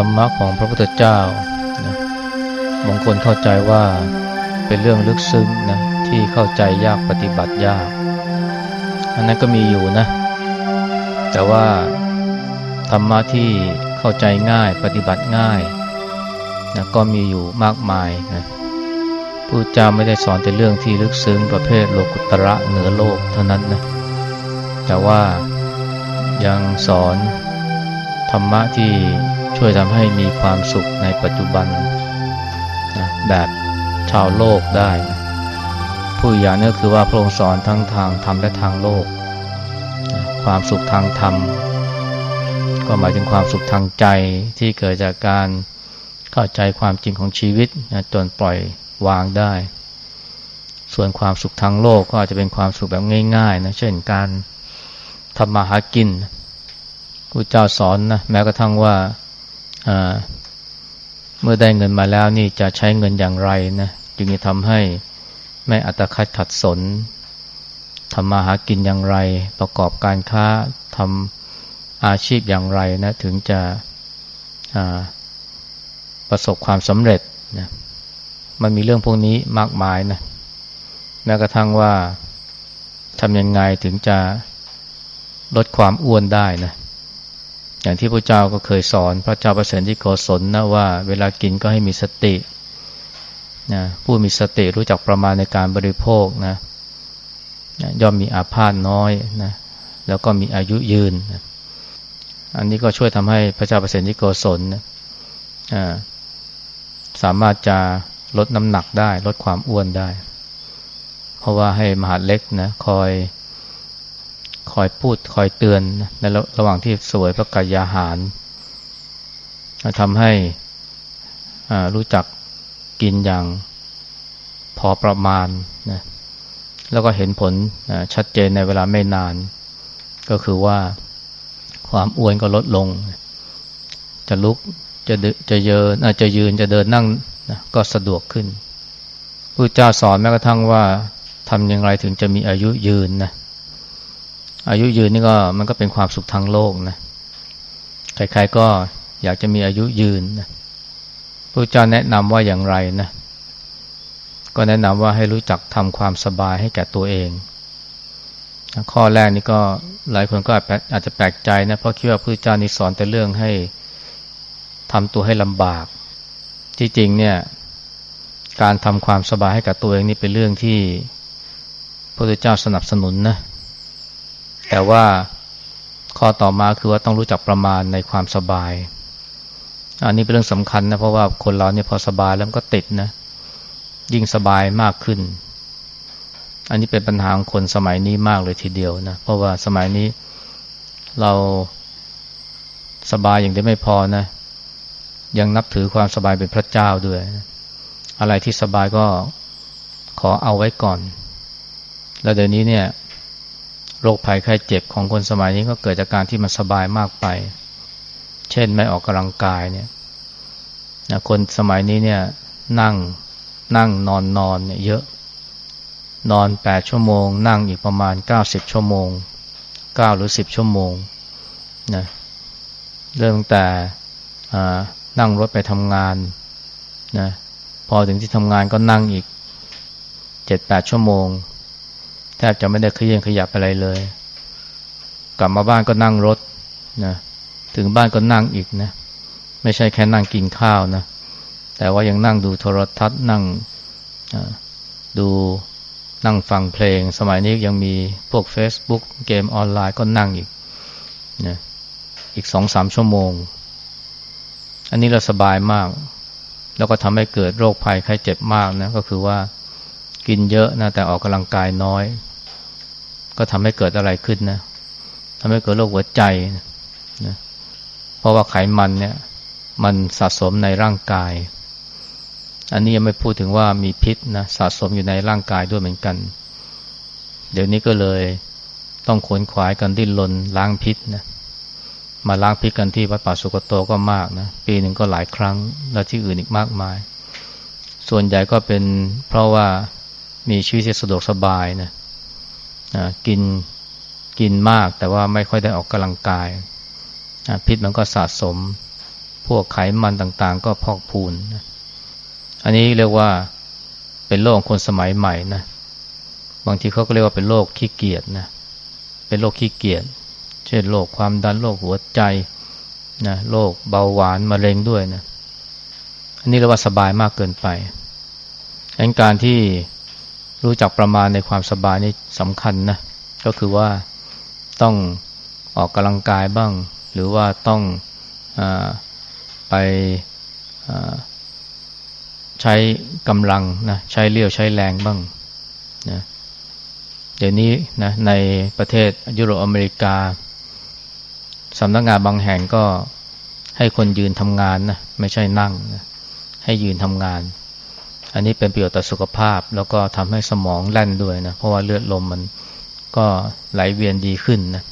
ธรรมะของพระพุทธเจ้านะบางคนเข้าใจว่าเป็นเรื่องลึกซึ้งนะที่เข้าใจยากปฏิบัติยาก อันนั้นก็มีอยู่นะ แต่ว่าธรรมะที่เข้าใจง่ายปฏิบัติง่ายนะก็มีอยู่มากมายนะพระเจ้าไม่ได้สอนแต่เรื่องที่ลึกซึ้งประเภทโลกุตระเหนือโลกเท่านั้นนะแต่ว่ายังสอนธรรมะที่ ช่วยทำให้มีความสุขในปัจจุบันนะแบบชาวโลกได้นะผู้อย่างนี้คือว่าพระองค์สอนทั้งทางธรรมและทางโลกนะความสุขทางธรรม ก็หมายถึงความสุขทางใจที่เกิดจากการเข้าใจความจริงของชีวิตนะจนปล่อยวางได้ ส่วนความสุขทางโลกก็อาจจะเป็นความสุขแบบง่ายๆนะเช่นการทำมาหากินพระเจ้าสอนนะแม้กระทั่งว่า เมื่อได้เงินมาแล้วนี่จะใช้เงินอย่างไรนะจึงจะทำให้ไม่อัตคัดขัดสนทำมาหากินอย่างไร ประกอบการค้าทำอาชีพอย่างไรนะถึงจะประสบความสำเร็จนะมันมีเรื่องพวกนี้มากมายนะแม้กระทั่งว่าทำยังไงถึงจะลดความอ้วนได้นะ อย่างที่พระเจ้าก็เคยสอน พระเจ้าประเสริฐที่โกศลนะว่า เวลากินก็ให้มีสตินะผู้มีสติรู้จักประมาณในการบริโภคนะย่อมมีอาพาธน้อยนะแล้วก็มีอายุยืนนะอันนี้ก็ช่วยทำให้พระเจ้าประเสริฐที่โกศลนะสามารถจะลดน้ำหนักได้ ลดความอ้วนได้ เพราะว่าให้มหาเล็กนะคอย คอยพูดคอยเตือนในระหว่างที่สวยพระกายาหารทำให้รู้จักกินอย่างพอประมาณนะแล้วก็เห็นผลชัดเจนในเวลาไม่นาน ก็คือว่าความอ้วนก็ลดลง จะลุกจะจะเยินจะยืนจะเดินนั่งนะก็สะดวกขึ้นพระเจ้าสอนแม้กระทั่งว่าทำอย่างไรถึงจะมีอายุยืนนะ อายุยืนนี่ก็มันก็เป็นความสุขทางโลกนะใครๆก็อยากจะมีอายุยืนนะพระเจ้าแนะนำว่าอย่างไรนะก็แนะนำว่าให้รู้จักทำความสบายให้แก่ตัวเอง ข้อแรกนี่ก็หลายคนก็อาจจะแปลกใจนะเพราะคิดว่าพระเจ้านี่สอนแต่เรื่องให้ทำตัวให้ลำบาก ที่จริงเนี่ยการทำความสบายให้กับตัวเองนี่เป็นเรื่องที่พระพุทธเจ้าสนับสนุนนะ แต่ว่าข้อต่อมาคือว่าต้องรู้จักประมาณในความสบาย อันนี้เป็นเรื่องสำคัญนะเพราะว่าคนเราเนี่ยพอสบายแล้วก็ติดนะ ยิ่งสบายมากขึ้น อันนี้เป็นปัญหาของคนสมัยนี้มากเลยทีเดียวนะ เพราะว่าสมัยนี้เราสบายอย่างเดียวไม่พอนะ ยังนับถือความสบายเป็นพระเจ้าด้วย อะไรที่สบายก็ขอเอาไว้ก่อน แล้วเดี๋ยวนี้เนี่ย โรคภัยไข้เจ็บของคนสมัยนี้ก็เกิดจากการที่มันสบายมากไป เช่นไม่ออกกำลังกายเนี่ยนะคนสมัยนี้เนี่ยนั่งนั่งนอนนอนเนี่ยเยอะ นอนแปดชั่วโมง นั่งอีกประมาณเก้าสิบชั่วโมงเก้าหรือสิบชั่วโมงนะเริ่มแต่นั่งรถไปทำงานนะพอถึงที่ทำงานก็นั่งอีกเจ็ดแปดชั่วโมง แทบจะไม่ได้เคลื่อนขยับอะไรเลย กลับมาบ้านก็นั่งรถนะถึงบ้านก็นั่งอีกนะไม่ใช่แค่นั่งกินข้าวนะแต่ว่ายังนั่งดูโทรทัศน์นั่งดูนั่งฟังเพลง สมัยนี้ยังมีพวก Facebook เกมออนไลน์ก็นั่งอีกนะอีกสองสามชั่วโมง อันนี้เราสบายมาก แล้วก็ทำให้เกิดโรคภัยไข้เจ็บมากนะก็คือว่ากินเยอะนะแต่ออกกำลังกายน้อย ก็ทำให้เกิดอะไรขึ้นนะทำให้เกิดโรคหัวใจนะเพราะว่าไขมันเนี่ย มันสะสมในร่างกาย อันนี้ยังไม่พูดถึงว่ามีพิษนะสะสมอยู่ในร่างกายด้วยเหมือนกัน เดี๋ยวนี้ก็เลยต้องขวนขวายกันดิ้นรนล้างพิษนะมาล้างพิษกันที่วัดป่าสุกโตก็มากนะปีหนึ่งก็หลายครั้ง แล้วที่อื่นอีกมากมาย ส่วนใหญ่ก็เป็นเพราะว่ามีชีวิตที่สะดวกสบายนะ กินกินมากแต่ว่าไม่ค่อยได้ออกกำลังกาย พิษมันก็สะสม พวกไขมันต่างๆ ก็พอกพูน อันนี้เรียกว่าเป็นโรคของคนสมัยใหม่นะ บางทีเขาก็เรียกว่าเป็นโรคขี้เกียจนะ เป็นโรคขี้เกียจ เช่นโรคความดันโรคหัวใจนะโรคเบาหวานมะเร็งด้วยนะ อันนี้เรียกว่าสบายมากเกินไปดังการที่ รู้จักประมาณในความสบายนี่สำคัญนะ ก็คือว่าต้องออกกำลังกายบ้าง หรือว่าต้องอไปใช้กำลังนะใช้เลี้ยวใช้แรงบ้างนะเดี๋ยวนี้นะในประเทศยุโรปอเมริกาสำนักงงานบางแห่งก็ให้คนยืนทำงานนะไม่ใช่นั่งนะให้ยืนทำงาน อันนี้เป็นประโยชน์ต่อสุขภาพ แล้วก็ทำให้สมองแล่นด้วยนะ เพราะว่าเลือดลมมันก็ไหลเวียนดีขึ้นนะ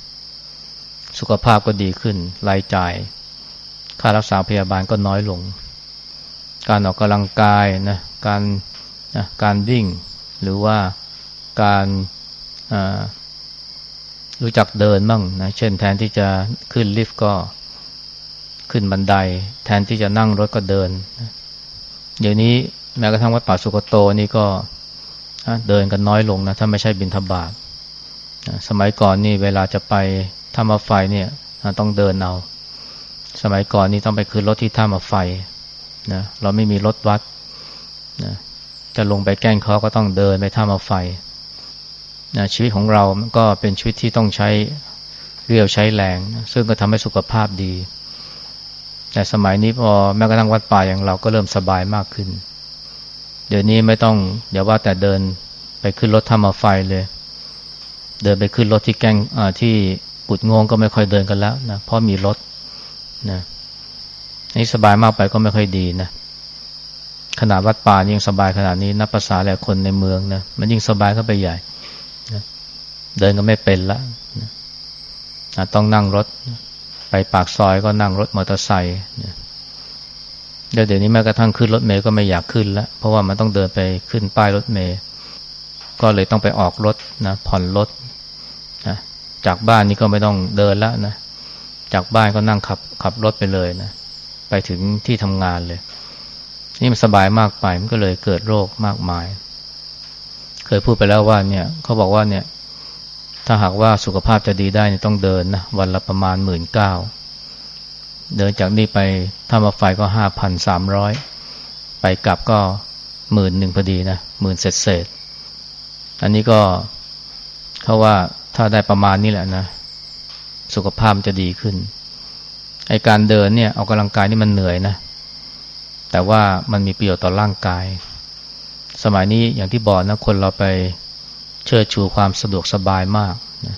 สุขภาพก็ดีขึ้น รายจ่าย ค่ารักษาพยาบาลก็น้อยลง การออกกำลังกายนะ การนะการวิ่ง หรือว่าการรู้จักเดินบ้างนะ เช่นแทนที่จะขึ้นลิฟต์ก็ขึ้นบันได แทนที่จะนั่งรถก็เดิน เดี๋ยวนี้ แม้กระทั่งวัดป่าสุกโตนี่ก็เดินกันน้อยลงนะถ้าไม่ใช่บินทบาทสมัยก่อนนี่เวลาจะไปท่ามาไฟเนี่ยต้องเดินเอา สมัยก่อนนี่ต้องไปขึ้นรถที่ท่ามาไฟนะเราไม่มีรถวัดนะจะลงไปแกล้งเขาก็ต้องเดินไปท่ามาไฟนะชีวิตของเราก็เป็นชีวิตที่ต้องใช้เรียวใช้แรงนะซึ่งก็ทำให้สุขภาพดี แต่สมัยนี้พอแม้กระทั่งวัดป่าอย่างเราก็เริ่มสบายมากขึ้น เดี๋ยวนี้ไม่ต้องเดี๋ยวว่าแต่เดินไปขึ้นรถท่ามไฟเลย เดินไปขึ้นรถที่แก้งที่กุดงงก็ไม่ค่อยเดินกันแล้วนะเพราะมีรถนะนี่สบายมากไปก็ไม่ค่อยดีนะขนาดวัดป่ายังสบายขนาดนี้นับภาษาแหละคนในเมืองนะมันยิ่งสบายเข้าไปใหญ่นะเดินก็ไม่เป็นละนะต้องนั่งรถ ไปปากซอยก็นั่งรถมอเตอร์ไซค์นะ เดี๋ยวนี้แม้กระทั่งขึ้นรถเมย์ก็ไม่อยากขึ้นแล้ว เพราะว่ามันต้องเดินไปขึ้นป้ายรถเมย์ก็เลยต้องไปออกรถนะผ่อนรถนะจากบ้านนี้ก็ไม่ต้องเดินแล้วนะจากบ้านก็นั่งขับขับรถไปเลยนะไปถึงที่ทำงานเลย นี่มันสบายมากไปมันก็เลยเกิดโรคมากมาย เคยพูดไปแล้วว่าเนี่ยเขาบอกว่าเนี่ย ถ้าหากว่าสุขภาพจะดีได้เนี่ยต้องเดินนะวันละประมาณหมื่นเก้า เดินจากนี่ไปถ้ามาไฟก็ห้าพันสามร้อยไปกลับก็หมื่นหนึ่งพอดีนะหมื่นเศษเศษอันนี้ก็เขาว่าถ้าได้ประมาณนี้แหละนะ สุขภาพจะดีขึ้นไอการเดินเนี่ยออกกำลังกายนี่มันเหนื่อยนะ แต่ว่ามันมีประโยชน์ต่อร่างกาย สมัยนี้อย่างที่บอกนะคนเราไปเชิดชูความสะดวกสบายมากนะ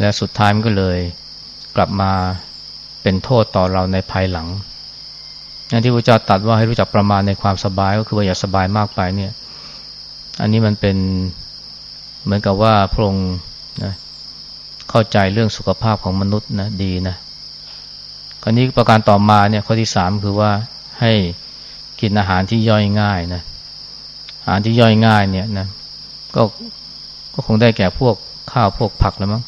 และสุดท้ายมันก็เลยกลับมา เป็นโทษต่อเราในภายหลังอย่างที่พระเจ้าตรัสว่าให้รู้จักประมาณในความสบายก็คือว่าอย่าสบายมากไปเนี่ย อันนี้มันเป็นเหมือนกับว่าพระองค์นะเข้าใจเรื่องสุขภาพของมนุษย์นะดีนะคราวนี้ประการต่อมาเนี่ยข้อที่สามคือว่าให้กินอาหารที่ย่อยง่ายนะอาหารที่ย่อยง่ายเนี่ยนะก็ก็คงได้แก่พวกข้าวพวกผักแล้วมั้ง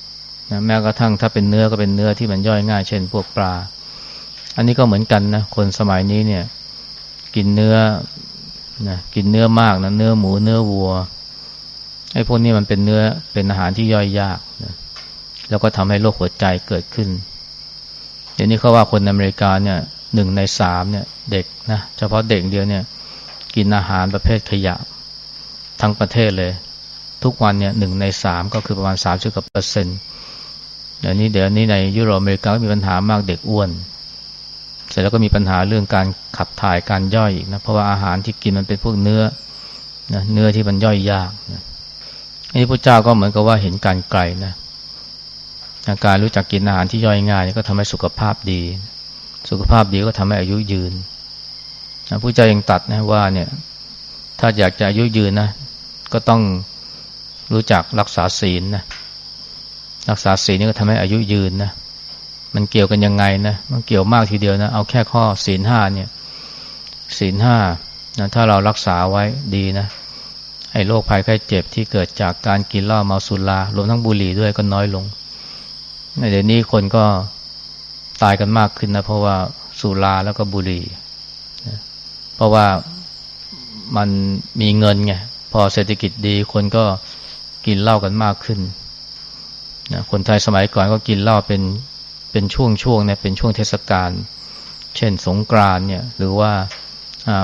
นะแม้กระทั่งถ้าเป็นเนื้อก็เป็นเนื้อที่มันย่อยง่าย เช่น พวกปลา อันนี้ก็เหมือนกันนะคนสมัยนี้เนี่ย กินเนื้อนะกินเนื้อมากนะเนื้อหมูเนื้อวัวไอ้พวกนี้มันเป็นเนื้อเป็นอาหารที่ย่อยยากนะแล้วก็ทำให้โรคหัวใจเกิดขึ้นเดี๋ยวนี้เขาว่าคนอเมริกาเนี่ยหนึ่งในสามเนี่ย เด็กนะเฉพาะเด็กเดียวเนี่ย กินอาหารประเภทขยะ ทั้งประเทศเลย ทุกวันเนี่ยหนึ่งในสามก็คือประมาณสามสิบกว่าเปอร์เซ็นต์ เดี๋ยวนี้เดี๋ยวนี้ในยุโรปอเมริกาก็มีปัญหามากเด็กอ้วน เสร็จแล้วก็มีปัญหาเรื่องการขับถ่ายการย่อยอีกนะเพราะว่าอาหารที่กินมันเป็นพวกเนื้อนะเนื้อที่มันย่อยยากนะนี่พระเจ้าก็เหมือนกับว่าเห็นการไกลนะการรู้จักกินอาหารที่ย่อยง่ายก็ทำให้สุขภาพดี สุขภาพดีก็ทำให้อายุยืนพระเจ้ายังตัดนะว่าเนี่ยถ้าอยากจะอายุยืนนะก็ต้องรู้จักรักษาศีลนะ รักษาศีลนี่ก็ทำให้อายุยืนนะมันเกี่ยวกันยังไงนะมันเกี่ยวมากทีเดียวนะเอาแค่ข้อศีลห้าเนี่ยศีลห้านะถ้าเรารักษาไว้ดีนะไอ้โรคภัยไข้เจ็บที่เกิดจากการกินเหล้าเมาสุรารวมทั้งบุหรี่ด้วยก็น้อยลงในเดี๋ยวนี้คนก็ตายกันมากขึ้นนะเพราะว่าสุราแล้วก็บุหรี่นะเพราะว่ามันมีเงินไงพอเศรษฐกิจดีคนก็กินเหล้ากันมากขึ้น นะคนไทยสมัยก่อนก็กินเหล้าเป็นเป็นช่วงๆเนี่ยเป็นช่วงเทศกาลเช่นสงกรานเนี่ยหรือว่า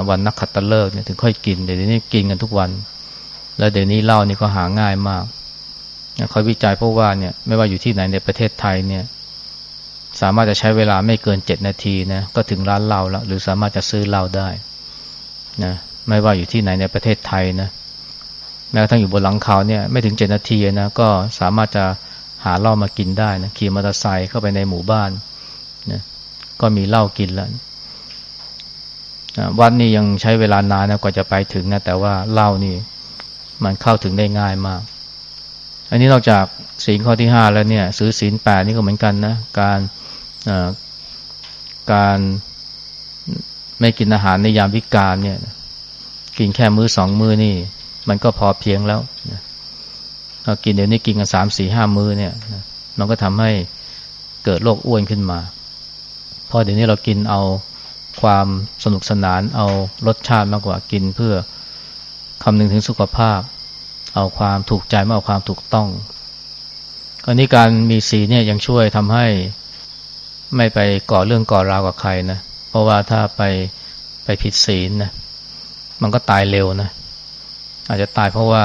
วันนักขัตฤกษ์เนี่ยถึงค่อยกินเดี๋ยวนี้กินกันทุกวัน แล้วเดี๋ยวนี้เหล้านี่ก็หาง่ายมากเขาวิจัยเพราะว่าเนี่ยไม่ว่าอยู่ที่ไหนในประเทศไทยเนี่ยสามารถจะใช้เวลาไม่เกินเจ็ดนาทีนะก็ถึงร้านเหล้าแล้วหรือสามารถจะซื้อเหล้าได้นะไม่ว่าอยู่ที่ไหนในประเทศไทยนะแม้กระทั่งอยู่บนหลังเขาเนี่ยไม่ถึงเจ็ดนาทีนะก็สามารถจะ หาเหล้ามากินได้นะขี่มอเตอร์ไซค์เข้าไปในหมู่บ้านนะก็มีเหล้ากินแล้ววัดนี่ยังใช้เวลานานนะกว่าจะไปถึงนะแต่ว่าเหล้านี่มันเข้าถึงได้ง่ายมาก อันนี้นอกจากศีลข้อที่ห้าแล้วเนี่ยซื้อศีลแปดนี่ก็เหมือนกันนะการการไม่กินอาหารในยามวิกาลเนี่ย กินแค่มื้อสองมื้อนี่ มันก็พอเพียงแล้วนะ กินเดี๋ยวนี้กินกันสามสี่ห้ามื้อเนี่ยมันก็ทำให้เกิดโรคอ้วนขึ้นมาเพราะเดี๋ยวนี้เรากินเอาความสนุกสนานเอารสชาติมากกว่ากินเพื่อคำนึงถึงสุขภาพ เอาความถูกใจมากกว่าความถูกต้องอันนี้การมีสีเนี่ยยังช่วยทำให้ไม่ไปก่อเรื่องก่อราวกับใครนะเพราะว่าถ้าไปไปผิดศีลนะมันก็ตายเร็วนะอาจจะตายเพราะว่า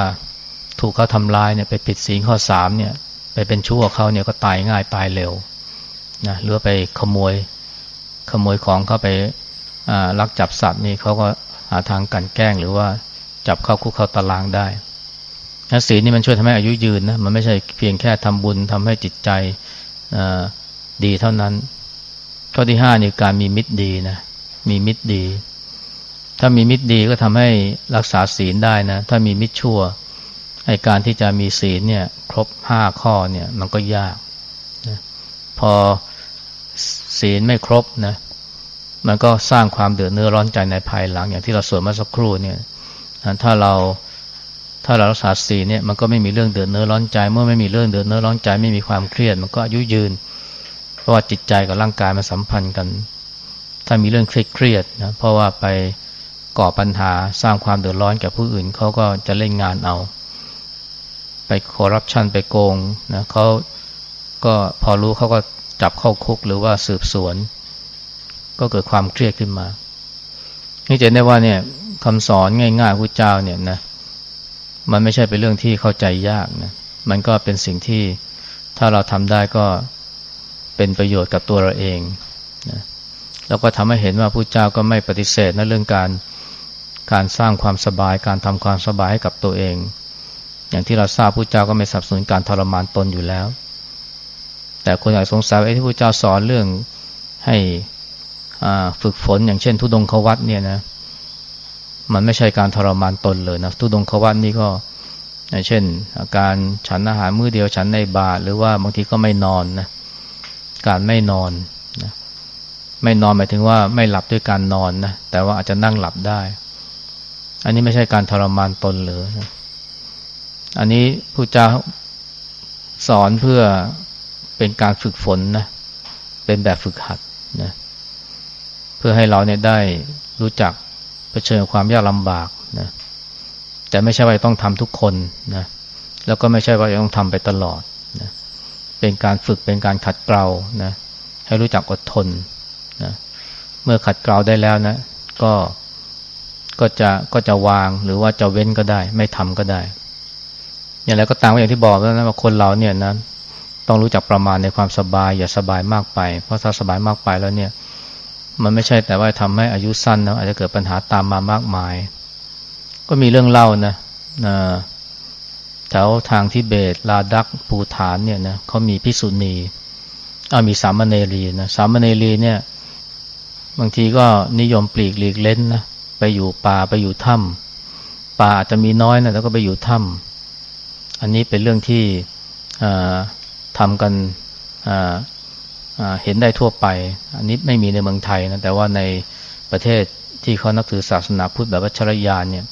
ถูกเขาทำลายเนี่ยไปผิดศีลข้อสามเนี่ยไปเป็นชั่วเขาเนี่ยก็ตายง่ายตายเร็วนะหรือไปขโมยขโมยของเข้าไปลักจับสัตว์นี่เขาก็หาทางกันแกล้งหรือว่าจับเข้าคุกเข้าตารางได้ศีลนี่มันช่วยทำให้อายุยืนนะมันไม่ใช่เพียงแค่ทำบุญทำให้จิตใจดีเท่านั้น ข้อที่ห้านี่การมีมิตรดีนะมีมิตรดี ถ้ามีมิตรดีก็ทำให้รักษาศีลได้นะ ถ้ามีมิตรชั่ว ไอการที่จะมีศีลเนี่ยครบห้าข้อเนี่ยมันก็ยากนะพอศีลไม่ครบนะมันก็สร้างความเดือดเนื้อร้อนใจในภายหลัง อย่างที่เราสวดมาสักครู่เนี่ยถ้าเราถ้าเรารักษาศีลเนี่ยมันก็ไม่มีเรื่องเดือดเนื้อร้อนใจ เมื่อไม่มีเรื่องเดือดเนื้อร้อนใจไม่มีความเครียด มันก็อายุยืน เพราะว่าจิตใจกับร่างกายมันสัมพันธ์กัน ถ้ามีเรื่องเครียดนะเพราะว่าไปก่อปัญหาสร้างความเดือดร้อนแก่ผู้อื่นเขาก็จะเล่นงานเอา ไปคอร์รัปชันไปโกงนะเขาก็พอรู้เขาก็จับเข้าคุกหรือว่าสืบสวน ก็เกิดความเครียดขึ้นมา นี่จะได้ว่าเนี่ยคำสอนง่ายๆพระเจ้าเนี่ยนะมันไม่ใช่เป็นเรื่องที่เข้าใจยากนะมันก็เป็นสิ่งที่ถ้าเราทำได้ก็เป็นประโยชน์กับตัวเราเองนะแล้วก็ทำให้เห็นว่าพระเจ้าก็ไม่ปฏิเสธในเรื่องการการสร้างความสบายการทำความสบายให้กับตัวเอง อย่างที่เราทราบพระเจ้าก็ไม่สับสนุนการทรมานตนอยู่แล้ว แต่คนอาจสงสัยว่าที่พระเจ้าสอนเรื่องให้ฝึกฝนอย่างเช่น ทุดงควัตเนี่ยนะมันไม่ใช่การทรมานตนเลยนะทุดงควัตนี่ก็เช่นอาการฉันอาหารมื้อเดียวฉันในบาทหรือว่าบางทีก็ไม่นอนนะการไม่นอนนะไม่นอนหมายถึงว่าไม่หลับด้วยการนอนนะแต่ว่าอาจจะนั่งหลับได้ อันนี้ไม่ใช่การทรมานตนเลยนะ อันนี้ผู้เจ้าสอนเพื่อเป็นการฝึกฝนนะ เป็นแบบฝึกหัดนะ เพื่อให้เราเนี่ยได้รู้จักเผชิญความยากลำบากนะ แต่ไม่ใช่ว่าต้องทำทุกคนนะ แล้วก็ไม่ใช่ว่าต้องทำไปตลอดนะ เป็นการฝึกเป็นการขัดเกลานะ ให้รู้จักอดทนนะ เมื่อขัดเกลาได้แล้วนะ ก็ ก็จะ ก็จะวางหรือว่าจะเว้นก็ได้ ไม่ทำก็ได้ อย่างไรก็ตามอย่างที่บอกแล้วนะว่าคนเราเนี่ยนะต้องรู้จักประมาณในความสบาย อย่าสบายมากไป เพราะถ้าสบายมากไปแล้วเนี่ย มันไม่ใช่แต่ว่าทำให้อายุสั้นนะอาจจะเกิดปัญหาตามมามากมาย ก็มีเรื่องเล่านะแถวทางทิเบตลาดักภูฐานเนี่ยนะเขามีพิสุณีอามีสามเณรีนะสามเณรีเนี่ย บางทีก็นิยมปลีกหลีกเล้นนะไปอยู่ป่าไปอยู่ถ้ำป่าอาจจะมีน้อยนะแล้วก็ไปอยู่ถ้ำ อันนี้เป็นเรื่องที่ทำกันเห็นได้ทั่วไป อันนี้ไม่มีในเมืองไทยนะแต่ว่าในประเทศที่เขานับถือศาสนาพุทธแบบวัชรยานเนี่ย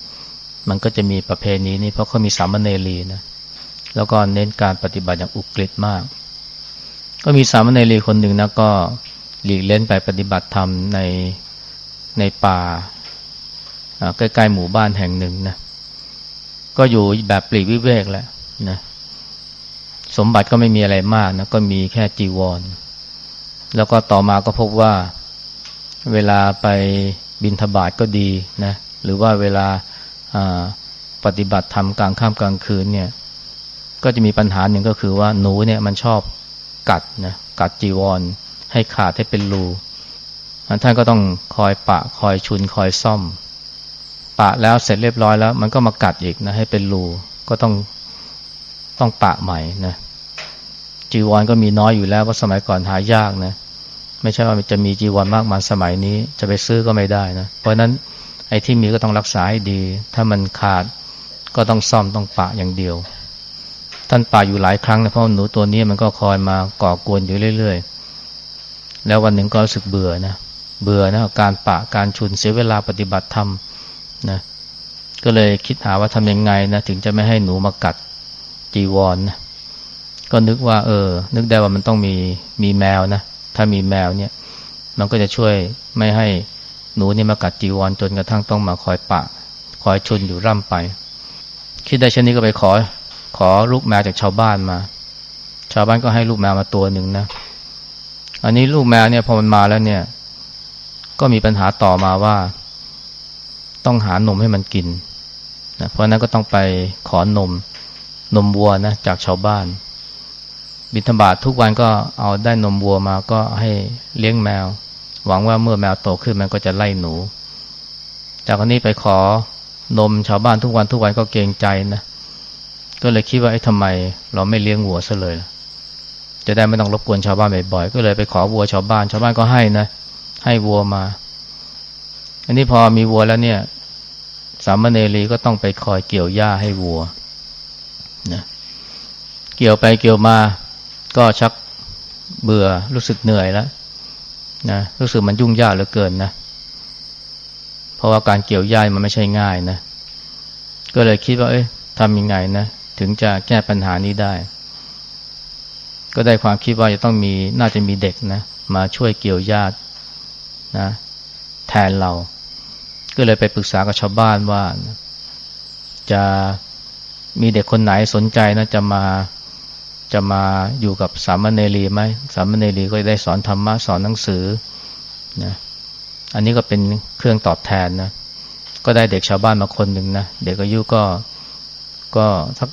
มันก็จะมีประเพณีนี้เพราะเขามีสามเณรีนะแล้วก็เน้นการปฏิบัติอย่างอุกฤษมาก ก็มีสามเณรีคนหนึ่งนะก็หลีกเล่นไปปฏิบัติธรรมในในป่าใกล้ๆหมู่บ้านแห่งหนึ่งนะก็อยู่แบบปลีกวิเวกแหละ นะสมบัติก็ไม่มีอะไรมากนะก็มีแค่จีวร แล้วก็ต่อมาก็พบว่าเวลาไปบินทบาทก็ดีนะหรือว่าเวลาปฏิบัติธรรมกลางค่ำกลางคืนเนี่ย ก็จะมีปัญหาหนึ่งก็คือว่าหนูเนี่ยมันชอบกัดนะกัดจีวร ให้ขาดให้เป็นรูท่านก็ต้องคอยปะคอยชุนคอยซ่อม ปะแล้วเสร็จเรียบร้อยแล้ว มันก็มากัดอีกนะให้เป็นรูก็ต้อง ต้องปะใหม่นะจีวรก็มีน้อยอยู่แล้วเพราะสมัยก่อนหายากนะ ไม่ใช่ว่าจะมีจีวรมากมายสมัยนี้ จะไปซื้อก็ไม่ได้นะเพราะนั้นไอ้ที่มีก็ต้องรักษาให้ดี ถ้ามันขาดก็ต้องซ่อมต้องปะอย่างเดียว ท่านปะอยู่หลายครั้งนะเพราะหนูตัวนี้มันก็คอยมาก่อกวนอยู่เรื่อยๆ แล้ววันหนึ่งก็รู้สึกเบื่อนะเบื่อนะการปะการชุนเสียเวลาปฏิบัติธรรมนะก็เลยคิดหาว่าทำยังไงนะถึงจะไม่ให้หนูมากัด จีวรนนะก็นึกว่า เออ นึกได้ว่ามันต้องมีมีแมวนะถ้ามีแมวเนี่ย มันก็จะช่วยไม่ให้หนูนี่มากัดจีวรจนกระทั่งต้องมาคอยปะ คอยชนอยู่ร่ำไป คิดได้เช่นนี้ก็ไปขอ ขอลูกแมวจากชาวบ้านมา ชาวบ้านก็ให้ลูกแมวมาตัวหนึ่งนะ อันนี้ลูกแมวเนี่ยพอมันมาแล้วเนี่ย ก็มีปัญหาต่อมาว่า ต้องหานมให้มันกินนะเพราะนั้นก็ต้องไปขอนม นมวัวนะจากชาวบ้าน บิณฑบาตททุกวันก็เอาได้นมวัวมาก็ให้เลี้ยงแมว หวังว่าเมื่อแมวโตขึ้นมันก็จะไล่หนู จากนี้ไปขอนมชาวบ้านทุกวันทุกวันก็เกรงใจนะก็เลยคิดว่าไอ้ทำไม เราไม่เลี้ยงวัวซะเลย จะได้ไม่ต้องรบกวนชาวบ้านบ่อยๆก็เลยไปขอวัวชาวบ้าน ชาวบ้านก็ให้นะ ให้วัวมา อันนี้พอมีวัวแล้วเนี่ย สามเณรีก็ต้องไปคอยเกี่ยวหญ้าให้วัว นะเกี่ยวไปเกี่ยวมาก็ชักเบื่อรู้สึกเหนื่อยแล้วนะรู้สึกมันยุ่งยากเหลือเกินนะเพราะว่าการเกี่ยวย้ายมันไม่ใช่ง่ายนะก็เลยคิดว่าเอ้ยทำยังไงนะถึงจะแก้ปัญหานี้ได้ ก็ได้ความคิดว่าจะต้องมีน่าจะมีเด็กนะมาช่วยเกี่ยวญาตินะแทนเรา ก็เลยไปปรึกษากับชาวบ้านว่าจะ มีเด็กคนไหนสนใจนะจะมาจะมาอยู่กับสามเณรีไหมสามเณรีก็ได้สอนธรรมะสอนหนังสือนะอันนี้ก็เป็นเครื่องตอบแทนนะก็ได้เด็กชาวบ้านมาคนหนึ่งนะเด็กอายุก็ก็สัก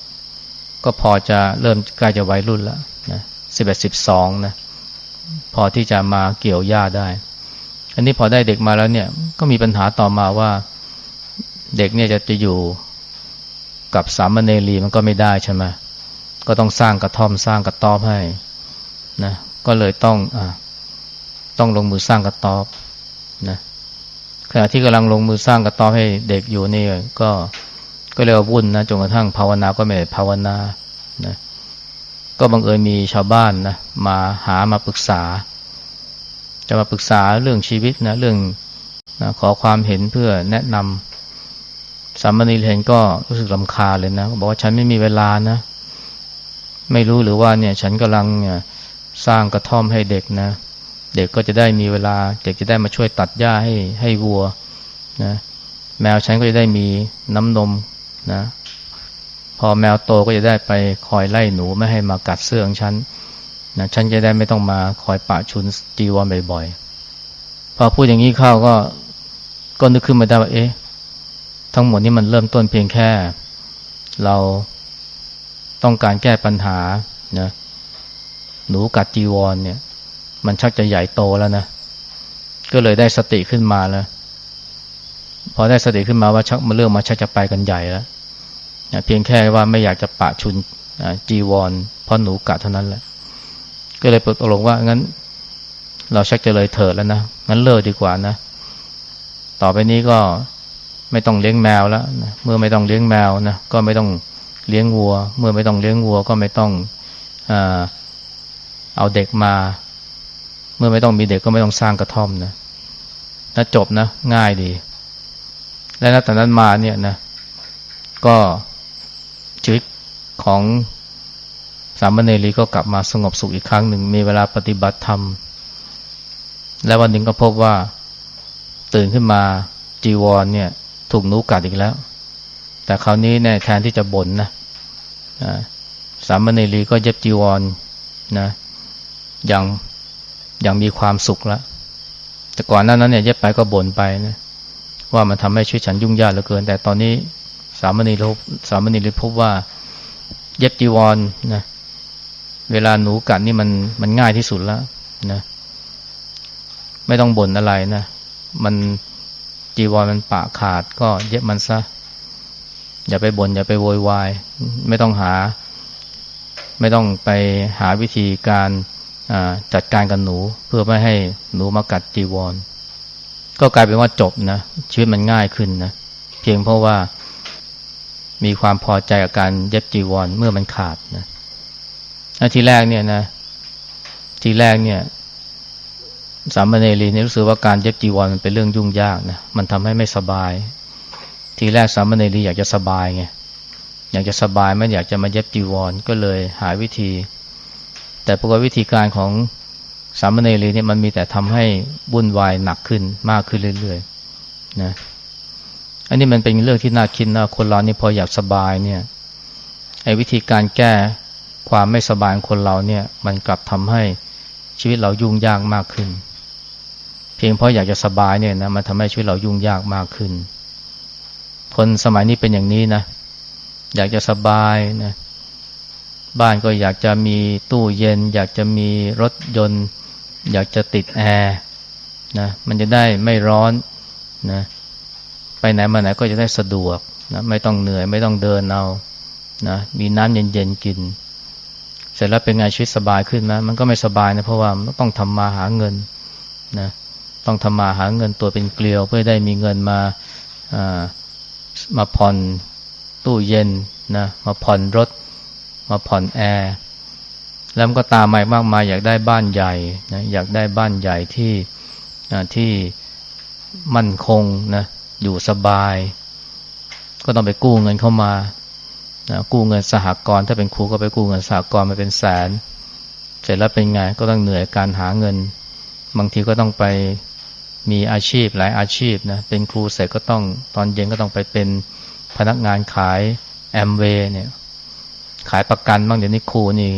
ก็พอจะเริ่มใกล้จะวัยรุ่นแล้วนะสิบเอ็ดสิบสองนะพอที่จะมาเกี่ยวหญ้าได้ อันนี้พอได้เด็กมาแล้วเนี่ยก็มีปัญหาต่อมาว่า เด็กเนี่ยจะจะอยู่ กับสามเณรีมันก็ไม่ได้ใช่ไหมก็ต้องสร้างกระท่อมสร้างกระต๊อบให้นะก็เลยต้องอต้องลงมือสร้างกระต๊อบนะขณะที่กำลังลงมือสร้างกระต๊อบให้เด็กอยู่นี่ก็ก็เรียกว่าวุ่นนะจนกระทั่งภาวนาก็ไม่ภาวนานะก็บังเอิญมีชาวบ้านนะมาหามาปรึกษา จะมาปรึกษาเรื่องชีวิตนะเรื่องนะขอความเห็นเพื่อแนะนำ สามเณรเห็นก็รู้สึกลำคาเลยนะบอกว่าฉันไม่มีเวลานะ ไม่รู้หรือว่าเนี่ย ฉันกำลังเนี่ยสร้างกระท่อมให้เด็กนะ เด็กก็จะได้มีเวลา เด็กจะได้มาช่วยตัดหญ้าให้ให้วัวนะแมวฉันก็จะได้มีน้ำนมนะ พอแมวโตก็จะได้ไปคอยไล่หนูไม่ให้มากัดเสื้อของฉันนะฉันจะได้ไม่ต้องมาคอยปะชุนจีวรบ่อยๆ พอพูดอย่างนี้เข้าก็ก็นึกขึ้นมาได้ว่าเอ๊ะ ทั้งหมดนี้มันเริ่มต้นเพียงแค่ เราต้องการแก้ปัญหานะหนูกัดจีวรเนี่ย มันชักจะใหญ่โตแล้วนะ ก็เลยได้สติขึ้นมาแล้ว พอได้สติขึ้นมาว่าชักมาเรื่องมาชักจะไปกันใหญ่แล้วนะเพียงแค่ว่าไม่อยากจะปะชุนจีวรเพราะหนูกัดเท่านั้นแหละ ก็เลยตกลงว่างั้น เราชักจะเลยเถิดแล้วนะงั้นเลิกดีกว่านะ ต่อไปนี้ก็ ไม่ต้องเลี้ยงแมวแล้วนะเมื่อไม่ต้องเลี้ยงแมวนะก็ไม่ต้องเลี้ยงวัว เมื่อไม่ต้องเลี้ยงวัว ก็ไม่ต้องเอาเด็กมา เมื่อไม่ต้องมีเด็กก็ไม่ต้องสร้างกระท่อมนะนะจบนะ ง่ายดี และนับแต่นั้นมาเนี่ยนะ ก็ชีวิตของสามเณรีก็กลับมาสงบสุขอีกครั้งหนึ่ง มีเวลาปฏิบัติธรรม แล้ววันหนึ่งก็พบว่าตื่นขึ้นมาจีวรเนี่ย ถูกหนูกัดอีกแล้ว แต่คราวนี้เนี่ยแทนที่จะบ่นนะสามเณรีก็เย็บจีวรนะอย่างอย่างมีความสุขแล้วแต่ก่อนหน้านั้นเนี่ยเย็บไปก็บ่นไปนะว่ามันทำให้ชีวิตฉันยุ่งยากเหลือเกิน แต่ตอนนี้สามเณรีพบสามเณรีพบว่า เย็บจีวรนะเวลาหนูกัดนี่มันมันง่ายที่สุดแล้วนะไม่ต้องบ่นอะไรนะ มัน จีวรมันปะขาดก็เย็บมันซะ อย่าไปบน่นอย่าไปโวยวาย ไม่ต้องหา ไม่ต้องไปหาวิธีการจัดการกับหนู เพื่อไม่ให้หนูมากัดจีวร ก็กลายเป็นว่าจบนะชีวิตมันง่ายขึ้นนะเพียงเพราะว่ามีความพอใจกับการเย็บจีวรเมื่อมันขาดนะทีแรกเนี่ยนะ ทีแรกเนี่ย สามเณรีนี่รู้สึกว่าการเย็บจีวรมันเป็นเรื่องยุ่งยากนะมันทำให้ไม่สบาย ทีแรกสามเณรีอยากจะสบายไงอยากจะสบายไม่อยากจะมาเย็บจีวรก็เลยหาวิธี แต่ปรากฏวิธีการของสามเณรีเนี่ยมันมีแต่ทำให้วุ่นวายหนักขึ้นมากขึ้นเรื่อยๆนะอันนี้มันเป็นเรื่องที่น่าคิดนะคนเรานี่พออยากสบายเนี่ยไอ้วิธีการแก้ความไม่สบายของคนเราเนี่ย มันกลับทำให้ชีวิตเรายุ่งยากมากขึ้น เพียงเพราะอยากจะสบายเนี่ยนะมันทำให้ชีวิตเรายุ่งยากมากขึ้น คนสมัยนี้เป็นอย่างนี้นะ อยากจะสบายนะบ้านก็อยากจะมีตู้เย็น อยากจะมีรถยนต์ อยากจะติดแอร์นะมันจะได้ไม่ร้อนนะไปไหนมาไหนก็จะได้สะดวกนะไม่ต้องเหนื่อยไม่ต้องเดินเอานะมีน้ำเย็นๆกิน เสร็จแล้วเป็นไงชีวิตสบายขึ้นไหมมันก็ไม่สบายนะเพราะว่าต้องทำมาหาเงินนะ ต้องทำมาหาเงินตัวเป็นเกลียว เพื่อได้มีเงินมามาผ่อนตู้เย็นนะมาผ่อนรถ มาผ่อนแอร์แล้วมันก็ตามมามากมายอยากได้บ้านใหญ่นะอยากได้บ้านใหญ่ที่ที่มั่นคงนะอยู่สบาย ก็ต้องไปกู้เงินเข้ามานะกู้เงินสหกรณ์ถ้าเป็นครูก็ไปกู้เงินสหกรณ์มาเป็นแสน เสร็จแล้วเป็นไงก็ต้องเหนื่อยการหาเงิน บางทีก็ต้องไป มีอาชีพหลายอาชีพนะเป็นครูเสร็จก็ต้องตอนเย็นก็ต้องไปเป็นพนักงานขายแอมเวย์เนี่ย ขายประกันบ้างเดี๋ยวนี้ครูนี่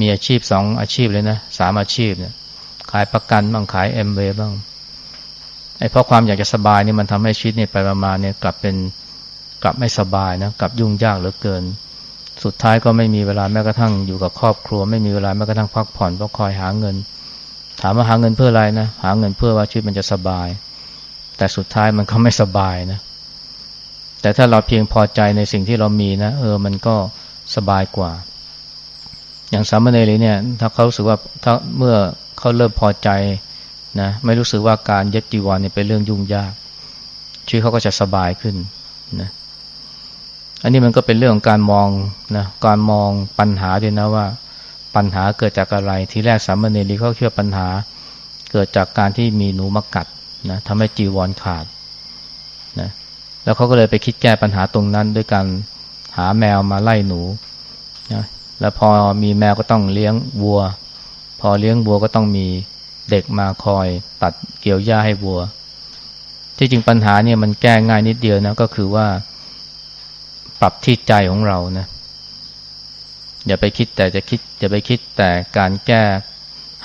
มีอาชีพสองอาชีพเลยนะสามอาชีพเนี่ย ขายประกันบ้างขายแอมเวย์บ้างไอ้เพราะความอยากจะสบายนี่มันทำให้ชีวิตเนี่ยไปประมาณเนี่ยกลับเป็นกลับไม่สบายนะกลับยุ่งยากเหลือเกิน สุดท้ายก็ไม่มีเวลาแม้กระทั่งอยู่กับครอบครัว ไม่มีเวลาแม้กระทั่งพักผ่อนเพราะคอยหาเงิน ถามว่าหาเงินเพื่ออะไรนะ หาเงินเพื่อว่าชีวิตมันจะสบาย แต่สุดท้ายมันก็ไม่สบายนะ แต่ถ้าเราเพียงพอใจในสิ่งที่เรามีนะ เออ มันก็สบายกว่า อย่างสามเณรเนี่ย ถ้าเขารู้สึกว่าถ้าเมื่อเขาเริ่มพอใจนะ ไม่รู้สึกว่าการเย็บจีวรเนี่ยเป็นเรื่องยุ่งยาก ชีวิตเขาก็จะสบายขึ้นนะอันนี้มันก็เป็นเรื่องของการมองนะ การมองปัญหาด้วยนะว่า ปัญหาเกิดจากอะไร ทีแรกสามเณรีเขาเชื่อปัญหา เกิดจากการที่มีหนูมากัดนะทำให้จีวรขาดนะแล้วเขาก็เลยไปคิดแก้ปัญหาตรงนั้นด้วยการหาแมวมาไล่หนูนะแล้วพอมีแมวก็ต้องเลี้ยงวัว พอเลี้ยงวัวก็ต้องมีเด็กมาคอยตัดเกี่ยวหญ้าให้วัว ที่จริงปัญหาเนี่ยมันแก้ง่ายนิดเดียวนะก็คือว่า ปรับที่ใจของเรานะ อย่าไปคิดแต่จะคิดอย่าไปคิดแต่การแก้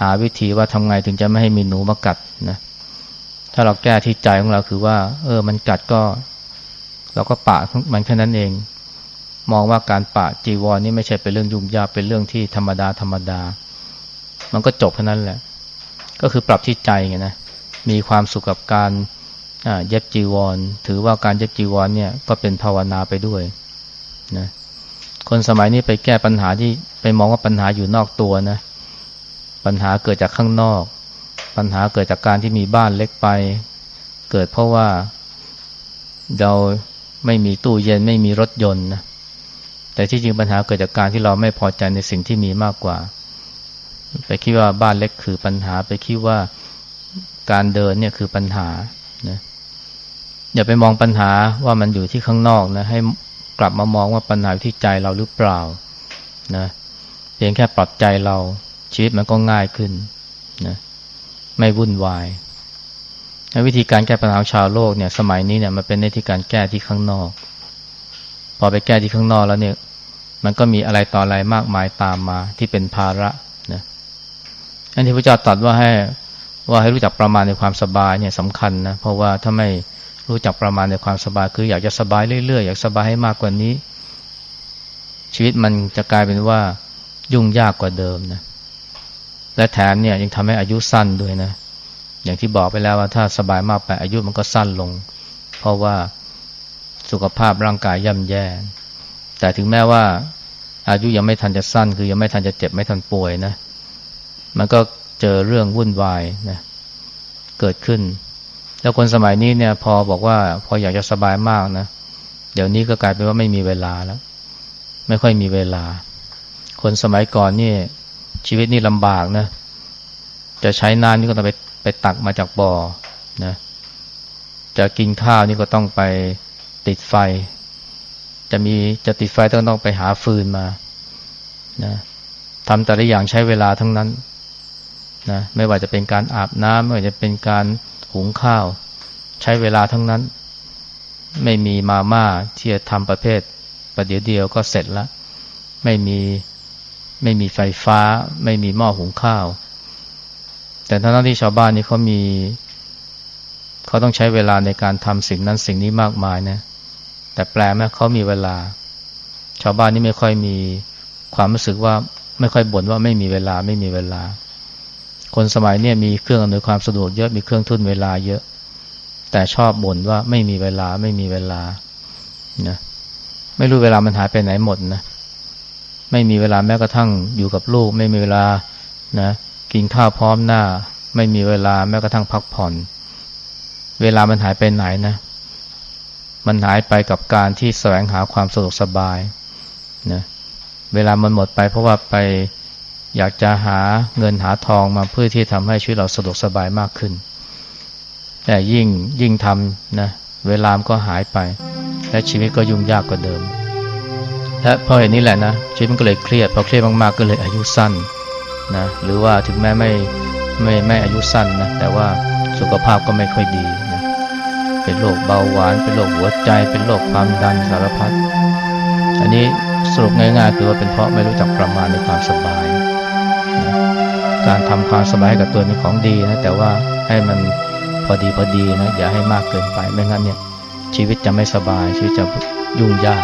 หาวิธีว่าทำไงถึงจะไม่ให้มีหนูมากัดนะถ้าเราแก้ที่ใจของเราคือว่า เออ มันกัดก็ เราก็ปะมันแค่นั้นเอง มองว่าการปะจีวรนี่ไม่ใช่เป็นเรื่องยุ่งยากเป็นเรื่องที่ธรรมดาธรรมดา มันก็จบแค่นั้นแหละ ก็คือปรับที่ใจไงนะมีความสุขกับการเย็บจีวร ถือว่าการเย็บจีวรเนี่ยก็เป็นภาวนาไปด้วยนะ คนสมัยนี้ไปแก้ปัญหาที่ไปมองว่าปัญหาอยู่นอกตัวนะ ปัญหาเกิดจากข้างนอก ปัญหาเกิดจากการที่มีบ้านเล็กไป เกิดเพราะว่าเราไม่มีตู้เย็นไม่มีรถยนต์นะแต่ที่จริงปัญหาเกิดจากการที่เราไม่พอใจในสิ่งที่มีมากกว่า ไปคิดว่าบ้านเล็กคือปัญหาไปคิดว่าการเดินเนี่ยคือปัญหานะอย่าไปมองปัญหาว่ามันอยู่ที่ข้างนอกนะให้ กลับมามองว่าปัญหาที่ใจเราหรือเปล่านะเพียงแค่ปรับใจเราชีวิตมันก็ง่ายขึ้นนะไม่วุ่นวายวิธีการแก้ปัญหาชาวโลกเนี่ยสมัยนี้เนี่ยมันเป็นในที่การแก้ที่ข้างนอก พอไปแก้ที่ข้างนอกแล้วเนี่ย มันก็มีอะไรต่ออะไรมากมายตามมาที่เป็นภาระนะอันที่พระเจ้าตรัสว่าให้ว่าให้รู้จักประมาณในความสบายเนี่ยสำคัญนะเพราะว่าถ้าไม่ รู้จักประมาณในความสบายคืออยากจะสบายเรื่อยๆอยากสบายให้มากกว่านี้ ชีวิตมันจะกลายเป็นว่ายุ่งยากกว่าเดิมนะและแถมเนี่ยยังทำให้อายุสั้นด้วยนะ อย่างที่บอกไปแล้วว่าถ้าสบายมากไปอายุมันก็สั้นลง เพราะว่าสุขภาพร่างกายย่ำแย่ แต่ถึงแม้ว่า อายุยังไม่ทันจะสั้น คือยังไม่ทันจะเจ็บไม่ทันป่วยนะ มันก็เจอเรื่องวุ่นวายนะเกิดขึ้น แล้วคนสมัยนี้เนี่ย พอบอกว่าพออยากจะสบายมากนะ เดี๋ยวนี้ก็กลายเป็นว่าไม่มีเวลาแล้ว ไม่ค่อยมีเวลา คนสมัยก่อนนี่ ชีวิตนี่ลำบากนะ จะใช้น้ำนี่ก็ต้องไปไปตักมาจากบ่อนะ จะกินข้าวนี่ก็ต้องไปติดไฟ จะมีจะติดไฟต้องต้องไปหาฟืนมานะทำแต่ละอย่างใช้เวลาทั้งนั้นนะไม่ว่าจะเป็นการอาบน้ำไม่ว่าจะเป็นการ หุงข้าว ใช้เวลาทั้งนั้น ไม่มีมาม่าที่จะทำประเภทประเดี๋ยวเดียวก็เสร็จแล้วไม่มีไม่มีไฟฟ้า ไม่มีหม้อหุงข้าว แต่ทั้งที่ชาวบ้านนี่เขามีเขาต้องใช้เวลาในการทำสิ่งนั้นสิ่งนี้มากมายนะแต่แปลไหมเขามีเวลา ชาวบ้านนี่ไม่ค่อยมีความรู้สึกว่าไม่ค่อยบ่นว่าไม่มีเวลาไม่มีเวลา คนสมัยเนี่ยมีเครื่องอำนวยความสะดวกเยอะมีเครื่องทุ่นเวลาเยอะ แต่ชอบบ่นว่าไม่มีเวลาไม่มีเวลานะไม่รู้เวลามันหายไปไหนหมดนะไม่มีเวลาแม้กระทั่งอยู่กับลูก ไม่มีเวลานะกินข้าวพร้อมหน้า ไม่มีเวลาแม้กระทั่งพักผ่อน เวลามันหายไปไหนนะมันหายไปกับการที่แสวงหาความสะดวกสบายนะเวลามันหมดไปเพราะว่าไป อยากจะหาเงินหาทองมาเพื่อที่ทำให้ชีวิตเราสะดวกสบายมากขึ้น แต่ยิ่งยิ่งทำนะเวลามก็หายไป และชีวิตก็ยุ่งยากกว่าเดิม และเพราะเหตุนี้แหละนะชีวิตมันก็เลยเครียดพอเครียดมากๆก็เลยอายุสั้นนะหรือว่าถึงแม้ไม่ไม่ไม่อายุสั้นนะแต่ว่าสุขภาพก็ไม่ค่อยดีนะเป็นโรคเบาหวาน เป็นโรคหัวใจ เป็นโรคความดันสารพัดอันนี้สรุปง่ายๆคือว่าเป็นเพราะไม่รู้จักประมาณในความสบาย การทำความสบายให้กับตัวเป็นของดีนะแต่ว่าให้มันพอดีพอดีนะอย่าให้มากเกินไปไม่งั้นเนี่ยชีวิตจะไม่สบายชีวิตจะยุ่งยาก